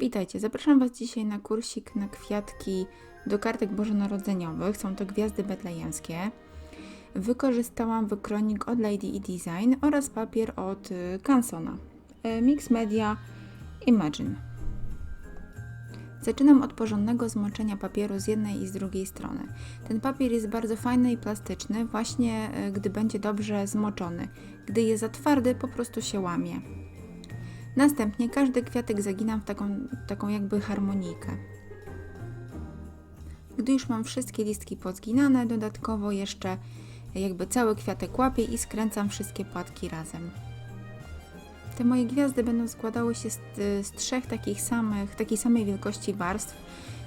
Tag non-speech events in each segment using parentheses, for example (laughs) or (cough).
Witajcie, zapraszam Was dzisiaj na kursik na kwiatki do kartek bożonarodzeniowych. Są to gwiazdy betlejemskie. Wykorzystałam wykronik od Lady E Design oraz papier od y, Cansona. Y, Mix Media Imagine. Zaczynam od porządnego zmoczenia papieru z jednej i z drugiej strony. Ten papier jest bardzo fajny i plastyczny, właśnie y, gdy będzie dobrze zmoczony. Gdy jest za twardy, po prostu się łamie. Następnie każdy kwiatek zaginam w taką, taką jakby harmonijkę. Gdy już mam wszystkie listki pozginane, dodatkowo jeszcze jakby cały kwiatek łapię i skręcam wszystkie płatki razem. Te moje gwiazdy będą składały się z, z trzech takich samych, takiej samej wielkości warstw,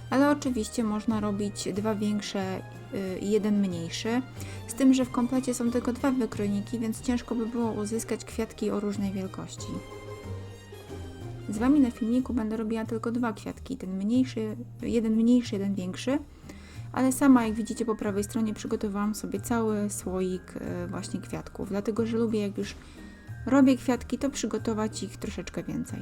ale oczywiście można robić dwa większe y, i jeden mniejszy, z tym, że w komplecie są tylko dwa wykrojniki, więc ciężko by było uzyskać kwiatki o różnej wielkości. Z Wami na filmiku będę robiła tylko dwa kwiatki, ten mniejszy, jeden mniejszy, jeden większy, ale sama jak widzicie po prawej stronie przygotowałam sobie cały słoik e, właśnie kwiatków, dlatego że lubię jak już robię kwiatki, to przygotować ich troszeczkę więcej.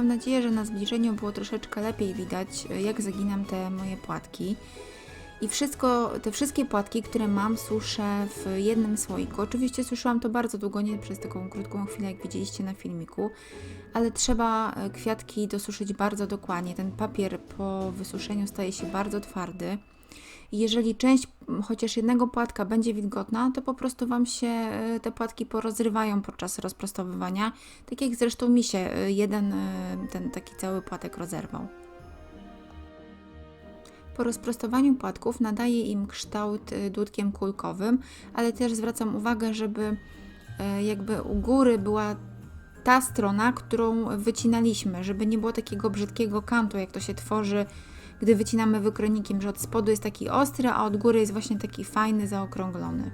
Mam nadzieję, że na zbliżeniu było troszeczkę lepiej widać, jak zaginam te moje płatki. I wszystko, te wszystkie płatki, które mam, suszę w jednym słoiku. Oczywiście suszyłam to bardzo długo, nie przez taką krótką chwilę, jak widzieliście na filmiku, ale trzeba e, kwiatki dosuszyć bardzo dokładnie. Ten papier po wysuszeniu staje się bardzo twardy. Jeżeli część chociaż jednego płatka będzie wilgotna, to po prostu Wam się e, te płatki porozrywają podczas rozprostowywania. Tak jak zresztą mi się e, jeden e, ten taki cały płatek rozerwał. Po rozprostowaniu płatków nadaję im kształt dłutkiem kulkowym, ale też zwracam uwagę, żeby jakby u góry była ta strona, którą wycinaliśmy, żeby nie było takiego brzydkiego kantu, jak to się tworzy, gdy wycinamy wykronikiem, że od spodu jest taki ostry, a od góry jest właśnie taki fajny, zaokrąglony.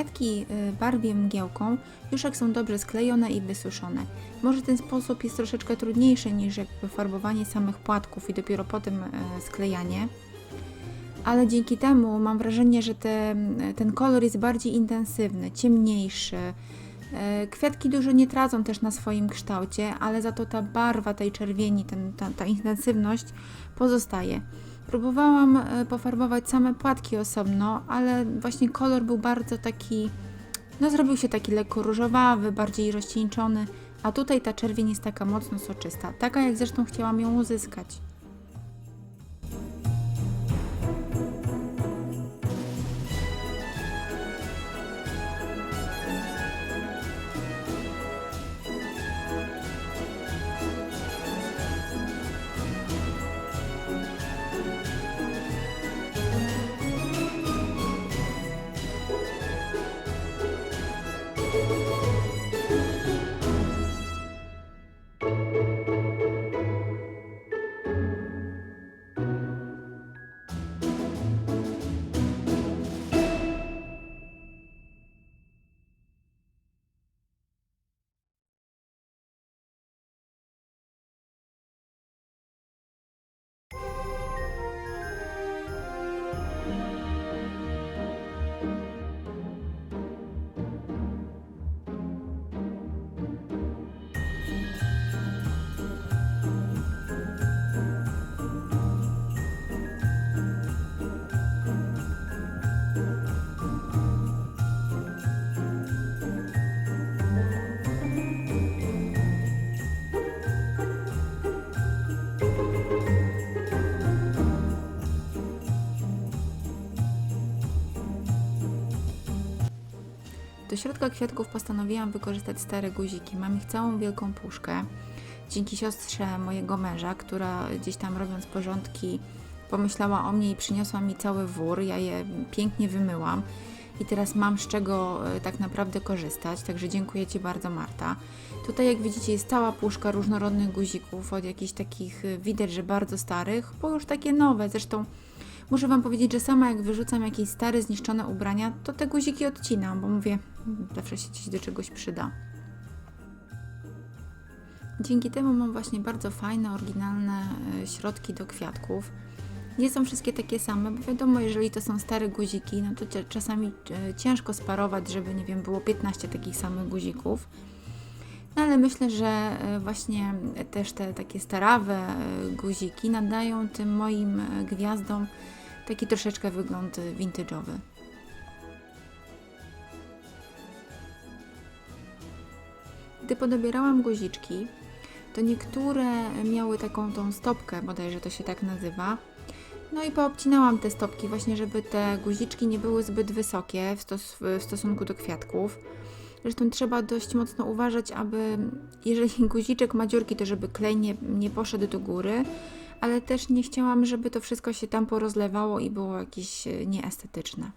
Kwiatki y, barwię mgiełką, już jak są dobrze sklejone i wysuszone. Może ten sposób jest troszeczkę trudniejszy niż jakby farbowanie samych płatków i dopiero potem y, sklejanie. Ale dzięki temu mam wrażenie, że te, ten kolor jest bardziej intensywny, ciemniejszy. Kwiatki dużo nie tracą też na swoim kształcie, ale za to ta barwa tej czerwieni, ten, ta, ta intensywność pozostaje. Próbowałam e, pofarbować same płatki osobno, ale właśnie kolor był bardzo taki, no zrobił się taki lekko różowawy, bardziej rozcieńczony, a tutaj ta czerwień jest taka mocno soczysta, taka jak zresztą chciałam ją uzyskać. Środka kwiatków postanowiłam wykorzystać stare guziki. Mam ich całą wielką puszkę. Dzięki siostrze mojego męża, która gdzieś tam robiąc porządki pomyślała o mnie i przyniosła mi cały wór. Ja je pięknie wymyłam i teraz mam z czego e, tak naprawdę korzystać. Także dziękuję Ci bardzo, Marta. Tutaj, jak widzicie, jest cała puszka różnorodnych guzików, od jakichś takich e, widać, że bardzo starych, po już takie nowe. Zresztą Muszę Wam powiedzieć, że sama jak wyrzucam jakieś stare, zniszczone ubrania, to te guziki odcinam, bo mówię, "Hmm, zawsze się gdzieś do czegoś przyda. Dzięki temu mam właśnie bardzo fajne, oryginalne e, środki do kwiatków. Nie są wszystkie takie same, bo wiadomo, jeżeli to są stare guziki, no to czasami e, ciężko sparować, żeby, nie wiem, było 15 takich samych guzików. No ale myślę, że e, właśnie też te takie starawe guziki nadają tym moim gwiazdom taki troszeczkę wygląd vintage'owy. Gdy podobierałam guziczki, to niektóre miały taką tą stopkę, bodajże to się tak nazywa. No i poobcinałam te stopki właśnie, żeby te guziczki nie były zbyt wysokie w, stos- w stosunku do kwiatków. Zresztą trzeba dość mocno uważać, aby jeżeli (laughs) guziczek ma dziurki, to żeby klej nie, nie poszedł do góry, ale też nie chciałam, żeby to wszystko się tam porozlewało i było jakieś e, nieestetyczne.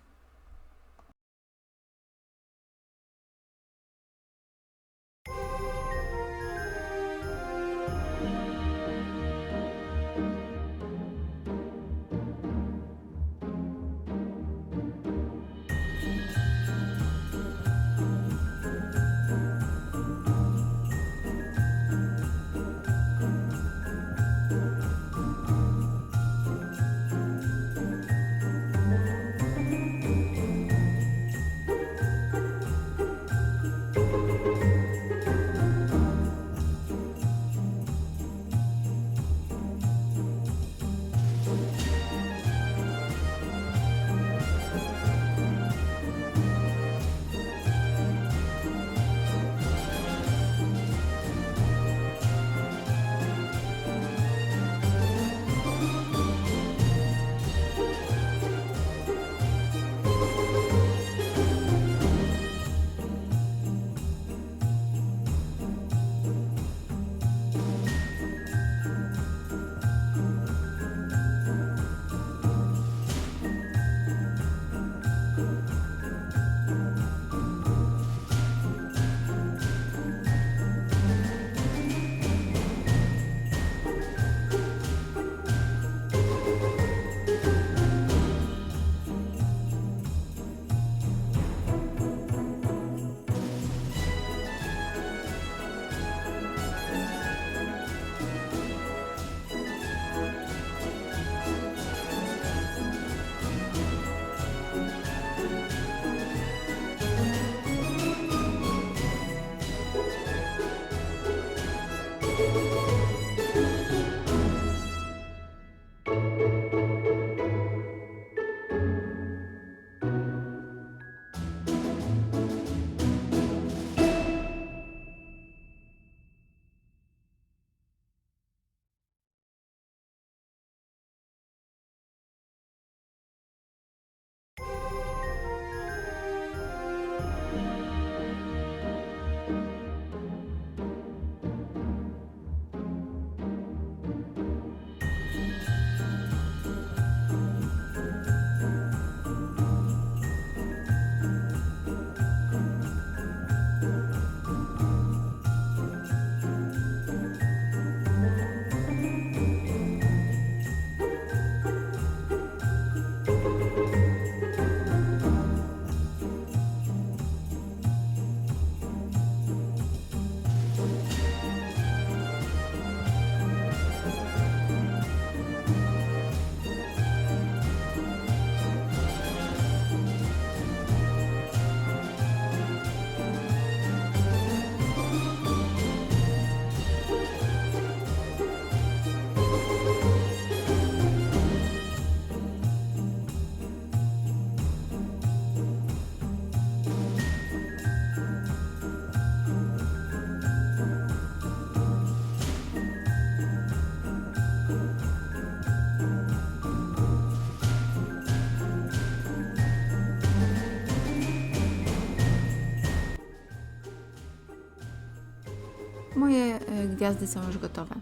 Moje e, gwiazdy są już gotowe.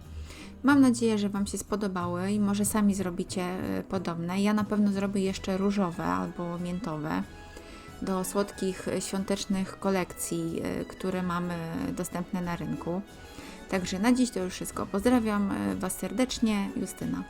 Mam nadzieję, że Wam się spodobały i może sami zrobicie e, podobne. Ja na pewno zrobię jeszcze różowe albo miętowe do słodkich e, świątecznych kolekcji, które mamy dostępne na rynku. Także na dziś to już wszystko. Pozdrawiam Was serdecznie, Justyna.